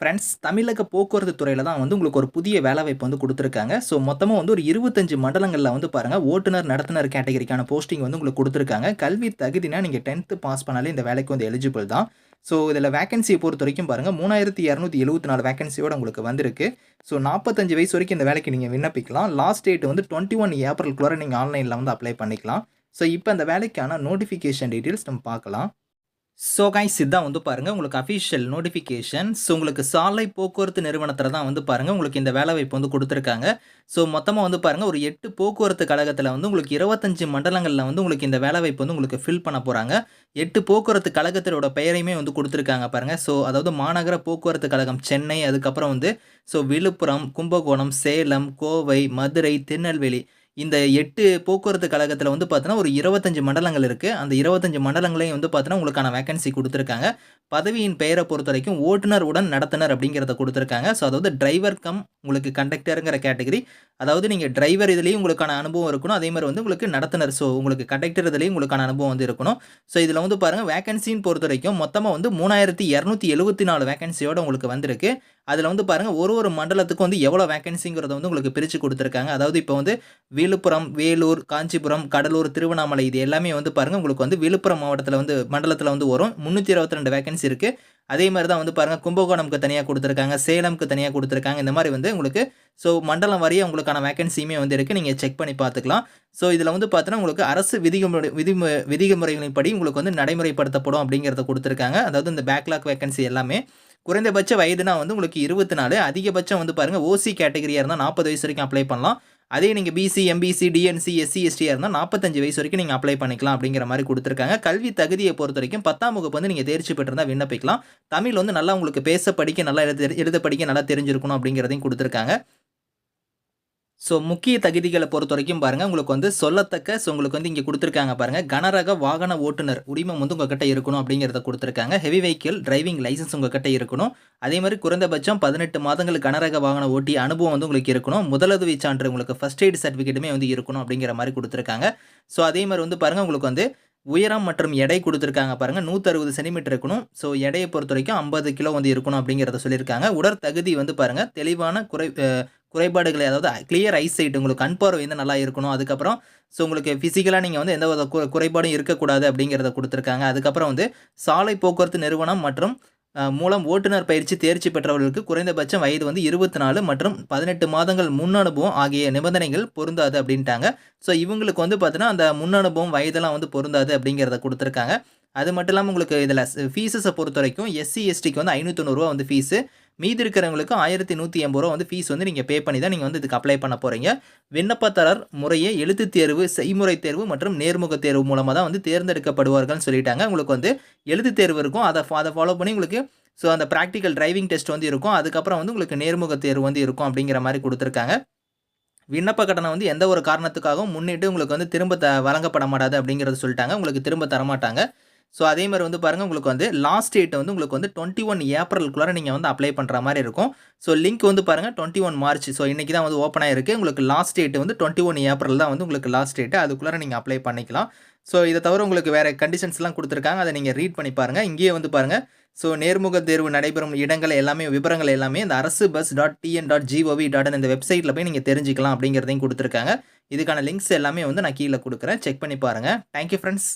Friends தமிழக போக்குவரத்து துறையில் தான் வந்து உங்களுக்கு ஒரு புதிய வேலைவாய்ப்பு வந்து கொடுத்துருக்காங்க. ஸோ மொத்தமாக வந்து ஒரு இருபத்தஞ்சு மண்டலங்களில் வந்து பாருங்கள் ஓட்டுநர் நடத்துனர் கேட்டகரிக்கான போஸ்டிங் வந்து உங்களுக்கு கொடுத்துருக்காங்க. கல்வி தகுதினா நீங்கள் டென்த்து பாஸ் பண்ணாலே இந்த வேலைக்கு வந்து எலிஜிபிள் தான். ஸோ இதில் வேகன்சியை பொறுத்த வரைக்கும் பாருங்கள் மூணாயிரத்தி இரநூத்தி எழுபத்தி நாலு வேகன்சியோட உங்களுக்கு வந்திருக்கு. ஸோ நாற்பத்தஞ்சு வயசு வரைக்கும் இந்த வேலைக்கு நீங்கள் விண்ணப்பிக்கலாம். லாஸ்ட் டேட் வந்து டுவெண்ட்டி ஒன் ஏப்ரல்குள்ளே நீங்கள் ஆன்லைனில் வந்து அப்ளை பண்ணிக்கலாம். ஸோ இப்போ அந்த வேலைக்கான நோட்டிஃபிகேஷன் டீட்டெயில்ஸ் நம்ம பார்க்கலாம். ஸோ காய்ஸ் இதான் வந்து பாருங்கள் உங்களுக்கு அஃபிஷியல் நோட்டிஃபிகேஷன் ஸோ உங்களுக்கு சாலை போக்குவரத்து நிறுவனத்தில் தான் வந்து பாருங்கள் உங்களுக்கு இந்த வேலைவாய்ப்பு வந்து கொடுத்துருக்காங்க. ஸோ மொத்தமாக வந்து பாருங்கள் ஒரு எட்டு போக்குவரத்து கழகத்தில் வந்து உங்களுக்கு இருபத்தஞ்சு மண்டலங்களில் வந்து உங்களுக்கு இந்த வேலைவாய்ப்பு வந்து உங்களுக்கு ஃபில் பண்ண போகிறாங்க எட்டு போக்குவரத்து கழகத்திலோட பெயரையுமே வந்து கொடுத்துருக்காங்க பாருங்கள் ஸோ அதாவது மாநகர போக்குவரத்து கழகம் சென்னை அதுக்கப்புறம் வந்து ஸோ விழுப்புரம் கும்பகோணம் சேலம் கோவை மதுரை திருநெல்வேலி இந்த எட்டு போக்குவரத்து கழகத்தில் வந்து பார்த்தோன்னா ஒரு இருபத்தஞ்சு மண்டலங்கள் இருக்குது அந்த இருபத்தஞ்சு மண்டலங்களையும் வந்து பார்த்தோன்னா உங்களுக்கான வேகன்சி கொடுத்துருக்காங்க. பதவியின் பெயரை பொறுத்த வரைக்கும் ஓட்டுநர் உடன் நடத்துனர் அப்படிங்கிறத கொடுத்துருக்காங்க. ஸோ அதாவது டிரைவர் கம் உங்களுக்கு கண்டக்டருங்கிற கேட்டகரி அதாவது நீங்கள் டிரைவர் இதுலேயும் உங்களுக்கான அனுபவம் இருக்கணும். அதே மாதிரி வந்து உங்களுக்கு நடத்துனர். ஸோ உங்களுக்கு கண்டக்டர் இதுலேயும் உங்களுக்கான அனுபவம் வந்து இருக்கணும். ஸோ இதில் வந்து பாருங்கள் வேகன்சின்னு பொறுத்த வரைக்கும் மொத்தமாக வந்து மூணாயிரத்தி இரநூத்தி எழுபத்தி நாலு வேகன்சியோடு உங்களுக்கு வந்திருக்கு. அதில் வந்து பாருங்கள் ஒரு ஒரு மண்டலத்துக்கும் வந்து எவ்வளோ வேகன்சிங்கிறத வந்து உங்களுக்கு பிரித்து கொடுத்துருக்காங்க. அதாவது இப்போ வந்து விழுப்புரம் வேலூர் காஞ்சிபுரம் கடலூர் திருவண்ணாமலை இது எல்லாமே வந்து பாருங்கள் உங்களுக்கு வந்து விழுப்புரம் மாவட்டத்தில் வந்து மண்டலத்தில் வந்து வரும். முந்நூற்றி இருபத்தி ரெண்டு வேகன்சி இருக்குது அதே மாதிரி தான் வந்து பாருங்கள் கும்பகோணம்க்கு தனியாக கொடுத்துருக்காங்க சேலம்க்கு தனியாக கொடுத்துருக்காங்க இந்த மாதிரி வந்து உங்களுக்கு ஸோ மண்டலம் வரைய உங்களுக்கான வேக்கன்சியுமே வந்து இருக்குது நீங்கள் செக் பண்ணி பார்த்துக்கலாம். ஸோ இதில் வந்து பார்த்தோன்னா உங்களுக்கு அரசு விதிமுறை விதி விதிமுறைகளின்படி உங்களுக்கு வந்து நடைமுறைப்படுத்தப்படும் அப்படிங்கிறத கொடுத்துருக்காங்க. அதாவது இந்த பேக்லாக் வேக்கன்சி எல்லாமே. குறைந்தபட்ச வயதுனா வந்து உங்களுக்கு இருபத்தி நாலு அதிகபட்சம் வந்து பாருங்கள் ஓசி கேட்டகரியாக இருந்தால் நாற்பது வயசு வரைக்கும் அப்ளை பண்ணலாம். அதே நீங்கள் பிசி எம்பிசி டிஎன்சி எஸ்சி எஸ்டியாக இருந்தால் நாற்பத்தஞ்சு வயசு வரைக்கும் நீங்கள் அப்ளை பண்ணிக்கலாம் அப்படிங்கிற மாதிரி கொடுத்துருக்காங்க. கல்வி தகுதியை பொறுத்த வரைக்கும் பத்தாம் வகுப்பு வந்து நீங்கள் தேர்ச்சி பெற்றிருந்தால் விண்ணப்பிக்கலாம். தமிழ் வந்து நல்லா உங்களுக்கு பேச படிக்க நல்லா எழுத எழுத படிக்க நல்லா தெரிஞ்சிருக்கணும் அப்படிங்கிறதையும் கொடுத்துருக்காங்க. ஸோ முக்கிய தகுதிகளை பொறுத்த வரைக்கும் பாருங்கள் உங்களுக்கு வந்து சொல்லத்தக்க ஸோ உங்களுக்கு வந்து இங்கே கொடுத்துருக்காங்க பாருங்கள் கனரக வாகன ஓட்டுநர் உரிமம் வந்து உங்ககிட்ட இருக்கணும் அப்படிங்கிறத கொடுத்துருக்காங்க. ஹெவி வெஹிக்கிள் டிரைவிங் லைசன்ஸ் உங்ககிட்ட இருக்கணும். அதே மாதிரி குறைந்தபட்சம் பதினெட்டு மாதங்கள் கனரக வாகன ஓட்டி அனுபவம் வந்து உங்களுக்கு இருக்கணும். முதலுதவி சான்று உங்களுக்கு ஃபஸ்ட் எய்ட் சர்டிஃபிகேட்டுமே வந்து இருக்கணும் அப்படிங்கிற மாதிரி கொடுத்துருக்காங்க. ஸோ அதே மாதிரி வந்து பாருங்கள் உங்களுக்கு வந்து உயரம் மற்றும் எடை கொடுத்துருக்காங்க பாருங்கள் நூற்றறுபது சென்டிமீட்டர் இருக்கணும். ஸோ எடையை பொறுத்த வரைக்கும் ஐம்பது கிலோ வந்து இருக்கணும் அப்படிங்கிறத சொல்லியிருக்காங்க. உடற்தகுதி வந்து பாருங்கள் தெளிவான குறை குறைபாடுகளை அதாவது கிளியர் ஐசைட் உங்களுக்கு கண் பார்வை வந்து நல்லா இருக்கணும். அதுக்கப்புறம் ஸோ உங்களுக்கு ஃபிசிக்கலாக நீங்கள் வந்து எந்த வித குறைபாடும் இருக்கக்கூடாது அப்படிங்கிறத கொடுத்துருக்காங்க. அதுக்கப்புறம் வந்து சாலை போக்குவரத்து நிறுவனம் மற்றும் மூலம் ஓட்டுநர் பயிற்சி தேர்ச்சி பெற்றவர்களுக்கு குறைந்தபட்சம் வயது வந்து இருபத்தி நாலு மற்றும் பதினெட்டு மாதங்கள் முன் அனுபவம் ஆகிய நிபந்தனைகள் பொருந்தாது அப்படின்ட்டாங்க. ஸோ இவங்களுக்கு வந்து பார்த்தீங்கன்னா அந்த முன் அனுபவம் வயதெல்லாம் வந்து பொருந்தாது அப்படிங்கிறத கொடுத்துருக்காங்க. அது மட்டும் இல்லாமல் உங்களுக்கு இதில் ஃபீஸஸை பொறுத்த வரைக்கும் எஸ்சி எஸ்டிக்கு வந்து ஐநூற்றொண்ணூறுவா வந்து ஃபீஸு மீதி இருக்கிறவங்களுக்கு ஆயிரத்தி நூற்றி எண்பது ரூபா வந்து ஃபீஸ் வந்து நீங்கள் பே பண்ணி தான் நீங்கள் வந்து இதுக்கு அப்ளை பண்ண போகிறீங்க விண்ணப்பதாரர் முறையே எழுத்து தேர்வு செய்முறை தேர்வு மற்றும் நேர்முக தேர்வு மூலமாக தான் வந்து தேர்ந்தெடுக்கப்படுவார்கள்னு சொல்லிட்டாங்க. உங்களுக்கு வந்து எழுத்து தேர்வு இருக்கும். அதை அதை ஃபாலோ பண்ணி உங்களுக்கு ஸோ அந்த ப்ராக்டிக்கல் டிரைவிங் டெஸ்ட் வந்து இருக்கும். அதுக்கப்புறம் வந்து உங்களுக்கு நேர்முக தேர்வு வந்து இருக்கும் அப்படிங்கிற மாதிரி கொடுத்துருக்காங்க. விண்ணப்ப கட்டணம் வந்து எந்த ஒரு காரணத்துக்காகவும் முன்னிட்டு உங்களுக்கு வந்து திரும்ப த வழங்கப்பட மாட்டாது அப்படிங்கிறது சொல்லிட்டாங்க. உங்களுக்கு திரும்ப தரமாட்டாங்க. ஸோ அதே மாதிரி வந்து பாருங்கள் உங்களுக்கு வந்து லாஸ்ட் டேட் வந்து உங்களுக்கு வந்து டுவெண்ட்டி ஒன் ஏப்ரலுக்குள்ளார நீங்கள் வந்து அப்ளை பண்ணுற மாதிரி இருக்கும். ஸோ லிங்க் வந்து பாருங்கள் டுவெண்ட்டி ஒன் மார்ச் ஸோ இன்றைக்கி தான் வந்து ஓப்பன் ஆகிருக்கு உங்களுக்கு லாஸ்ட் டேட் வந்து டுவெண்ட்டி ஒன் ஏப்ரல் தான் வந்து உங்களுக்கு லாஸ்ட் டேட்டு அதுக்குள்ளார நீங்கள் அப்ளை பண்ணிக்கலாம். ஸோ இதை தவிர உங்களுக்கு வேறு கண்டிஷன்ஸ்லாம் கொடுத்துருக்காங்க அதை நீங்கள் ரீட் பண்ணி பாருங்கள் இங்கேயே வந்து பாருங்கள் ஸோ நேர்முக தேர்வு நடைபெறும் இடங்கள் எல்லாமே விவரங்கள் எல்லாமே இந்த அரசு bus dot TN dot GOV dot இந்த வெப்சைட்டில் போய் நீங்கள் தெரிஞ்சிக்கலாம் அப்படிங்கிறதையும் கொடுத்துருக்காங்க. இதுக்கான லிங்க்ஸ் எல்லாமே வந்து நான் கீழே கொடுக்குறேன். செக் பண்ணி பாருங்கள் தேங்க்யூ ஃப்ரெண்ட்ஸ்